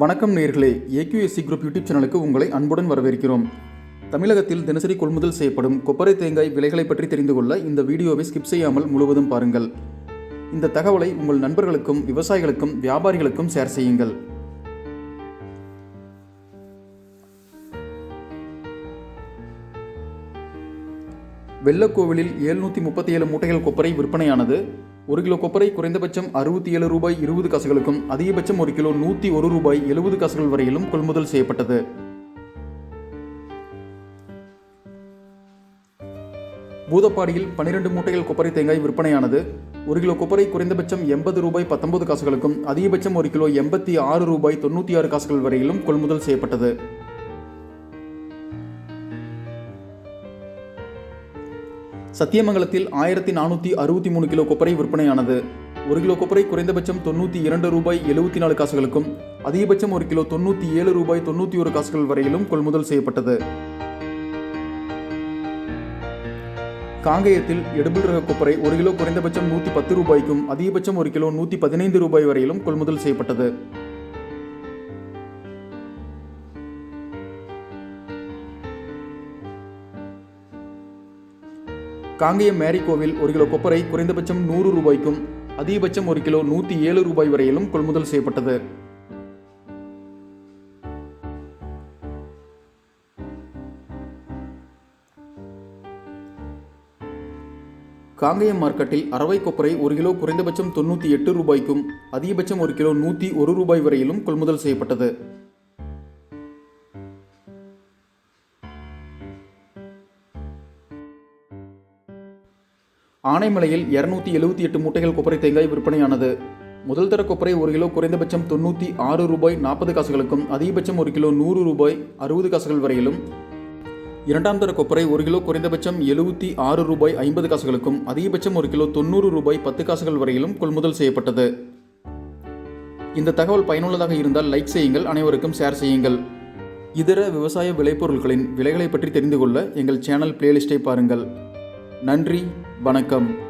வணக்கம் நேர்களே. AQSC group YouTube சேனலுக்கு உங்களை அன்புடன் வரவேற்கிறோம். தமிழகத்தில் தினசரி கொள்முதல் செய்யப்படும் கொப்பரை தேங்காய் விலைகளை பற்றி தெரிந்து கொள்ள இந்த வீடியோவை ஸ்கிப் செய்யாமல் முழுவதும் பாருங்கள். இந்த தகவலை உங்கள் நண்பர்களுக்கும் விவசாயிகளுக்கும் வியாபாரிகளுக்கும் ஷேர் செய்யுங்கள். வெள்ளக்கோவிலில் எழுநூற்றி முப்பத்தி ஏழு மூட்டைகள் கொப்பரை விற்பனையானது. ஒரு கிலோ கொப்பரை குறைந்தபட்சம் அறுபத்தி ஏழு ரூபாய் இருபது காசுகளுக்கும் அதிகபட்சம் ஒரு கிலோ நூற்றி ஒரு ரூபாய் எழுபது காசுகள் வரையிலும் கொள்முதல் செய்யப்பட்டது. பூதப்பாடியில் பன்னிரண்டு மூட்டைகள் கொப்பரை தேங்காய் விற்பனையானது. ஒரு கிலோ கொப்பரை குறைந்தபட்சம் எண்பது ரூபாய் பத்தொன்பது காசுகளுக்கும் அதிகபட்சம் ஒரு கிலோ எண்பத்தி ஆறு ரூபாய் தொண்ணூற்றி ஆறு காசுகள் வரையிலும் கொள்முதல் செய்யப்பட்டது. சத்தியமங்கலத்தில் ஆயிரத்தி நானூற்றி அறுபத்தி மூணு கிலோ கொப்பரை விற்பனையானது. ஒரு கிலோ கொப்பரை குறைந்தபட்சம் தொண்ணூற்றி இரண்டு ரூபாய் எழுபத்தி நாலு காசுகளுக்கும் அதிகபட்சம் ஒரு கிலோ தொண்ணூற்றி ஏழு ரூபாய் தொண்ணூற்றி ஒரு காசுகள் வரையிலும் கொள்முதல் செய்யப்பட்டது. காங்கேயத்தில் எடுபிள் ரக கொப்பரை ஒரு கிலோ குறைந்தபட்சம் நூற்றி பத்து ரூபாய்க்கும் அதிகபட்சம் ஒரு கிலோ நூற்றி பதினைந்து ரூபாய் வரையிலும் கொள்முதல் செய்யப்பட்டது. காங்கேயம் மேரிகோவில் ஒரு கிலோ கொப்பரை குறைந்தபட்சம் நூறு ரூபாய்க்கும் அதிகபட்சம் ஒரு கிலோ நூற்றி ஏழு ரூபாய் வரையிலும் கொள்முதல் செய்யப்பட்டது. காங்கேயம் மார்க்கெட்டில் அரவை கொப்பரை ஒரு கிலோ குறைந்தபட்சம் தொண்ணூற்றி எட்டு ரூபாய்க்கும் அதிகபட்சம் ஒரு கிலோ நூற்றி ஒரு ரூபாய் வரையிலும் கொள்முதல் செய்யப்பட்டது. ஆனைமலையில் இருநூத்தி எழுபத்தி எட்டு மூட்டைகள் கொப்பரை தேங்காய் விற்பனையானது. முதல் தர கொப்பரை ஒரு கிலோ குறைந்தபட்சம் தொண்ணூற்றி ஆறு ரூபாய் நாற்பது காசுகளுக்கும் அதிகபட்சம் ஒரு கிலோ நூறு ரூபாய் அறுபது காசுகள் வரையிலும். இரண்டாம் தர கொப்பரை ஒரு கிலோ குறைந்தபட்சம் எழுபத்தி ஆறு ரூபாய் ஐம்பது காசுகளுக்கும் அதிகபட்சம் ஒரு கிலோ தொண்ணூறு ரூபாய் பத்து காசுகள் வரையிலும் கொள்முதல் செய்யப்பட்டது. இந்த தகவல் பயனுள்ளதாக இருந்தால் லைக் செய்யுங்கள் அனைவருக்கும் ஷேர் செய்யுங்கள். இதர விவசாய விளைபொருட்களின் விலைகளை பற்றி தெரிந்து கொள்ள எங்கள் சேனல் பிளேலிஸ்ட்டை பாருங்கள். நன்றி. வணக்கம்.